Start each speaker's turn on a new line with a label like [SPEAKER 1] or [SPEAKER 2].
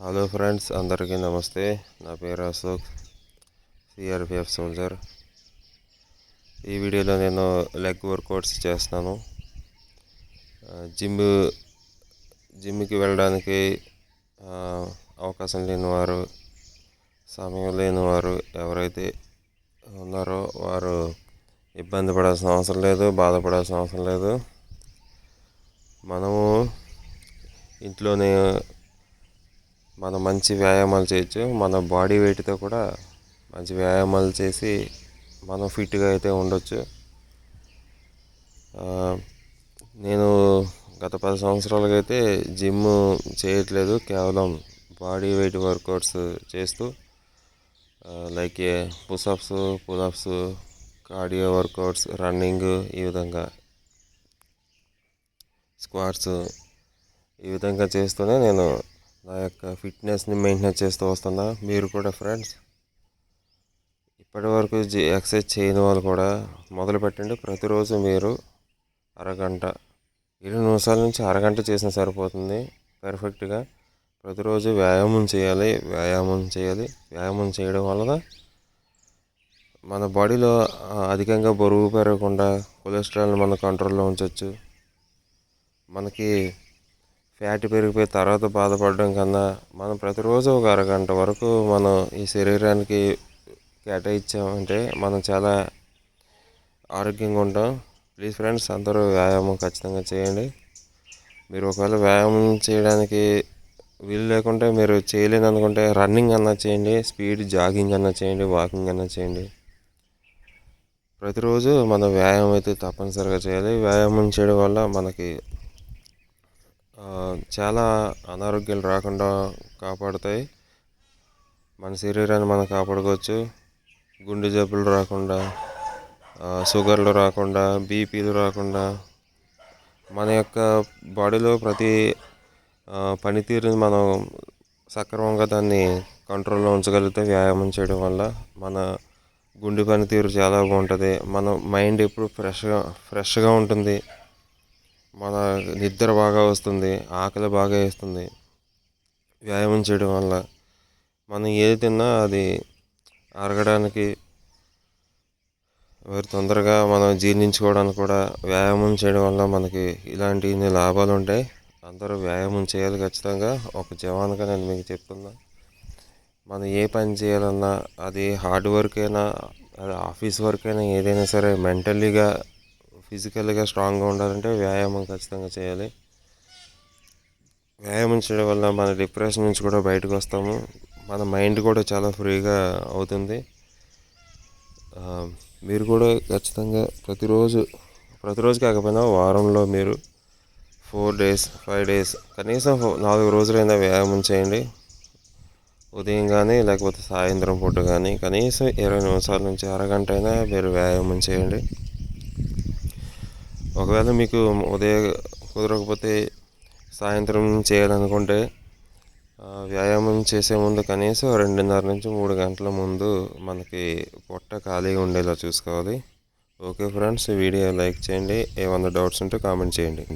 [SPEAKER 1] Hello friends అందరికీ నమస్తే. నా పేరు అశోక్ సిఆర్పిఎఫ్ సోల్జర్ ఈ వీడియోలో నేను లెగ్ వర్కౌట్స్ చేస్తున్నాను. జిమ్ జిమ్కి వెళ్ళడానికి అవకాశం లేని వారు సమయం లేని వారు ఎవరైతే ఉన్నారో వారు ఇబ్బంది పడాల్సిన అవసరం లేదు బాధపడాల్సిన అవసరం లేదు. మనము ఇంట్లోనే మనం మంచి వ్యాయామాలు చేయొచ్చు. మన బాడీ వెయిట్తో కూడా మంచి వ్యాయామాలు చేసి మనం ఫిట్గా అయితే ఉండొచ్చు. నేను గత పది సంవత్సరాలుగా అయితే జిమ్ చేయట్లేదు. కేవలం బాడీ వెయిట్ వర్కౌట్స్ చేస్తూ like pushups pullups cardio workouts running ఈ విధంగా స్క్వాట్స్ ఈ విధంగా చేస్తూనే నేను నా యొక్క ఫిట్నెస్ని మెయింటైన్ చేస్తూ వస్తున్నా మీరు కూడా ఫ్రెండ్స్? ఇప్పటివరకు ఎక్సర్సైజ్ చేయని వాళ్ళు కూడా మొదలు పెట్టండి. ప్రతిరోజు మీరు అరగంట ఇరవై నిమిషాల నుంచి అరగంట చేసినా సరిపోతుంది. పర్ఫెక్ట్గా ప్రతిరోజు వ్యాయామం చేయాలి. వ్యాయామం చేయాలి. వ్యాయామం చేయడం వలన మన బాడీలో అధికంగా బరువు పెరగకుండా కొలెస్ట్రాల్ని మన కంట్రోల్లో ఉంచవచ్చు మనకి ఫ్యాట్ పెరిగిపోయి తర్వాత బాధపడడం కన్నా మనం ప్రతిరోజు ఒక అరగంట వరకు మనం ఈ శరీరానికి కేటాయించామంటే మనం చాలా ఆరోగ్యంగా ఉంటాం. ప్లీజ్ ఫ్రెండ్స్ అందరూ వ్యాయామం ఖచ్చితంగా చేయండి. మీరు ఒకవేళ వ్యాయామం చేయడానికి వీలు లేకుంటే మీరు చేయలేని అనుకుంటే రన్నింగ్ అన్నా చేయండి స్పీడ్ జాగింగ్ అన్నా చేయండి వాకింగ్ అన్నా చేయండి. ప్రతిరోజు మనం వ్యాయామం అయితే తప్పనిసరిగా చేయాలి. వ్యాయామం చేయడం వల్ల మనకి చాలా అనారోగ్యాలు రాకుండా కాపాడుతాయి. మన శరీరాన్ని మనం కాపాడుకోవచ్చు. గుండె జబ్బులు రాకుండా షుగర్లు రాకుండా బీపీలు రాకుండా మన యొక్క బాడీలో ప్రతి పనితీరుని మనం సక్రమంగా దాన్ని కంట్రోల్లో ఉంచగలిగితే వ్యాయామం చేయడం వల్ల మన గుండె పనితీరు చాలా బాగుంటుంది. మన మైండ్ ఎప్పుడు ఫ్రెష్గా ఫ్రెష్గా ఉంటుంది. మన నిద్ర బాగా వస్తుంది ఆకలి బాగా వేస్తుంది. వ్యాయామం చేయడం వల్ల మనం ఏది తిన్నా అది అరగడానికి మరి తొందరగా మనం జీర్ణించుకోవడానికి కూడా వ్యాయామం చేయడం వల్ల మనకి ఇలాంటి ఇన్ని లాభాలు ఉంటాయి. అందరూ వ్యాయామం చేయాలి ఖచ్చితంగా. ఒక జవాన్గా నేను మీకు చెప్తున్నా. మనం ఏ పని చేయాలన్నా అది హార్డ్ వర్క్ అయినా అది ఆఫీస్ వర్క్ అయినా ఏదైనా సరే మెంటల్లీగా ఫిజికల్గా స్ట్రాంగ్గా ఉండాలంటే వ్యాయామం ఖచ్చితంగా చేయాలి. వ్యాయామం చేయడం వల్ల మన డిప్రెషన్ నుంచి కూడా బయటకు వస్తాము. మన మైండ్ కూడా చాలా ఫ్రీగా అవుతుంది. మీరు కూడా ఖచ్చితంగా ప్రతిరోజు ప్రతిరోజు కాకపోయినా వారంలో మీరు ఫోర్ డేస్ ఫైవ్ డేస్ కనీసం ఫో- నాలుగు రోజులైనా వ్యాయామం చేయండి. ఉదయం కానీ లేకపోతే సాయంత్రం పూట కానీ కనీసం ఇరవై నిమిషాల నుంచి అరగంట అయినా మీరు వ్యాయామం చేయండి. ఒకవేళ మీకు ఉదయం కుదరకపోతే సాయంత్రం చేయాలనుకుంటే వ్యాయామం చేసే ముందు కనీసం రెండున్నర నుంచి మూడు గంటల ముందు మనకి పొట్ట ఖాళీగా ఉండేలా చూసుకోవాలి. ఓకే ఫ్రెండ్స్ వీడియో లైక్ చేయండి. ఏమన్నా డౌట్స్ ఉంటే కామెంట్ చేయండి.